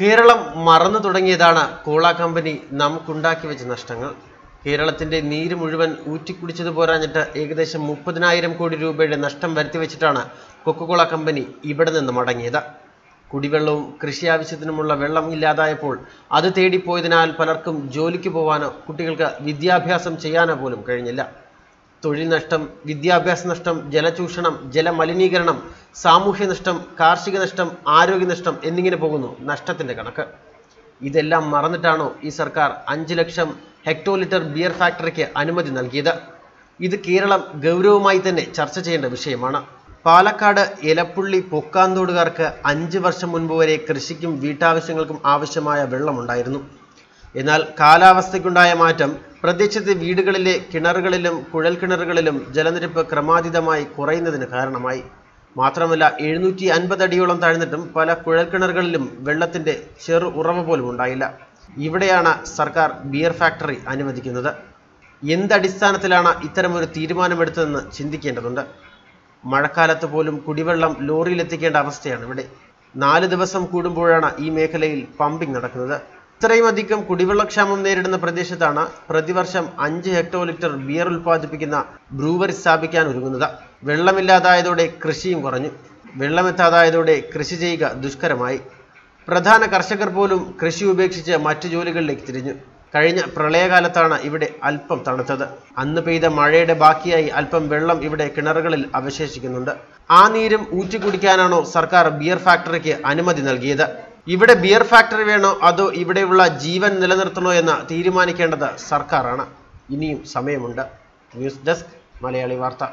കേരളം മറന്നു തുടങ്ങിയതാണ് കോള കമ്പനി നമുക്കുണ്ടാക്കി വെച്ച നഷ്ടങ്ങൾ. കേരളത്തിന്റെ നീര് മുഴുവൻ ഊറ്റിക്കുടിച്ചത് പോരാഞ്ഞിട്ട് ഏകദേശം മുപ്പതിനായിരം കോടി രൂപയുടെ നഷ്ടം വരുത്തിവെച്ചിട്ടാണ് കൊക്കകോള കമ്പനി ഇവിടെ നിന്ന് മടങ്ങിയത്. കുടിവെള്ളവും കൃഷി ആവശ്യത്തിനുമുള്ള വെള്ളം ഇല്ലാതായപ്പോൾ അത് തേടിപ്പോയതിനാൽ പലർക്കും ജോലിക്ക് പോവാനോ കുട്ടികൾക്ക് വിദ്യാഭ്യാസം ചെയ്യാനോ പോലും കഴിഞ്ഞില്ല. തൊഴിൽ നഷ്ടം വിദ്യാഭ്യാസ നഷ്ടം ജലചൂഷണം ജലമലിനീകരണം സാമൂഹ്യ നഷ്ടം കാർഷിക നഷ്ടം ആരോഗ്യ നഷ്ടം എന്നിങ്ങനെ പോകുന്നു നഷ്ടത്തിന്റെ കണക്ക്. ഇതെല്ലാം മറന്നിട്ടാണോ ഈ സർക്കാർ അഞ്ച് ലക്ഷം ഹെക്ടോ ലിറ്റർ ബിയർ ഫാക്ടറിക്ക് അനുമതി നൽകിയത്? ഇത് കേരളം ഗൗരവമായി തന്നെ ചർച്ച ചെയ്യേണ്ട വിഷയമാണ്. പാലക്കാട് എലപ്പുള്ളി പൊക്കാന്തോടുകാർക്ക് അഞ്ച് വർഷം മുൻപ് വരെ കൃഷിക്കും വീട്ടാവശ്യങ്ങൾക്കും ആവശ്യമായ വെള്ളമുണ്ടായിരുന്നു. എന്നാൽ കാലാവസ്ഥയ്ക്കുണ്ടായ മാറ്റം പ്രദേശത്തെ വീടുകളിലെ കിണറുകളിലും കുഴൽ കിണറുകളിലും ജലനിരപ്പ് ക്രമാതീതമായി കുറയുന്നതിന് കാരണമായി. മാത്രമല്ല എഴുന്നൂറ്റി അൻപത് അടിയോളം താഴ്ന്നിട്ടും പല കുഴൽ കിണറുകളിലും വെള്ളത്തിന്റെ ചെറു ഉറവ പോലും ഉണ്ടായില്ല. ഇവിടെയാണ് സർക്കാർ ബിയർ ഫാക്ടറി അനുവദിക്കുന്നത്. എന്തടിസ്ഥാനത്തിലാണ് ഇത്തരമൊരു തീരുമാനമെടുത്തതെന്ന് ചിന്തിക്കേണ്ടതുണ്ട്. മഴക്കാലത്ത് പോലും കുടിവെള്ളം ലോറിയിലെത്തിക്കേണ്ട അവസ്ഥയാണ് ഇവിടെ. നാല് ദിവസം കൂടുമ്പോഴാണ് ഈ മേഖലയിൽ പമ്പിംഗ് നടക്കുന്നത്. ഇത്രയും അധികം കുടിവെള്ളക്ഷാമം നേരിടുന്ന പ്രദേശത്താണ് പ്രതിവർഷം അഞ്ച് ഹെക്ടോ ലിറ്റർ ബിയർ ഉൽപ്പാദിപ്പിക്കുന്ന ബ്രൂവറി സ്ഥാപിക്കാൻ ഒരുങ്ങുന്നത്. വെള്ളമില്ലാതായതോടെ കൃഷിയും കുറഞ്ഞു. വെള്ളമെത്താതായതോടെ കൃഷി ചെയ്യുക ദുഷ്കരമായി. പ്രധാന കർഷകർ പോലും കൃഷി ഉപേക്ഷിച്ച് മറ്റു ജോലികളിലേക്ക് തിരിഞ്ഞു. കഴിഞ്ഞ പ്രളയകാലത്താണ് ഇവിടെ അല്പം തണുത്തത്. അന്ന് പെയ്ത മഴയുടെ ബാക്കിയായി അല്പം വെള്ളം ഇവിടെ കിണറുകളിൽ അവശേഷിക്കുന്നുണ്ട്. ആ നീരും ഊറ്റിക്കുടിക്കാനാണോ സർക്കാർ ബിയർ ഫാക്ടറിക്ക് അനുമതി നൽകിയത്? ഇവിടെ ബിയർ ഫാക്ടറി വേണോ? അതോ ഇവിടെയുള്ള ജീവൻ നിലനിർത്തണോ എന്ന് തീരുമാനിക്കേണ്ടത് സർക്കാരാണ്. ഇനിയും സമയമുണ്ട്. ന്യൂസ് ഡെസ്ക് മലയാളി വാർത്ത.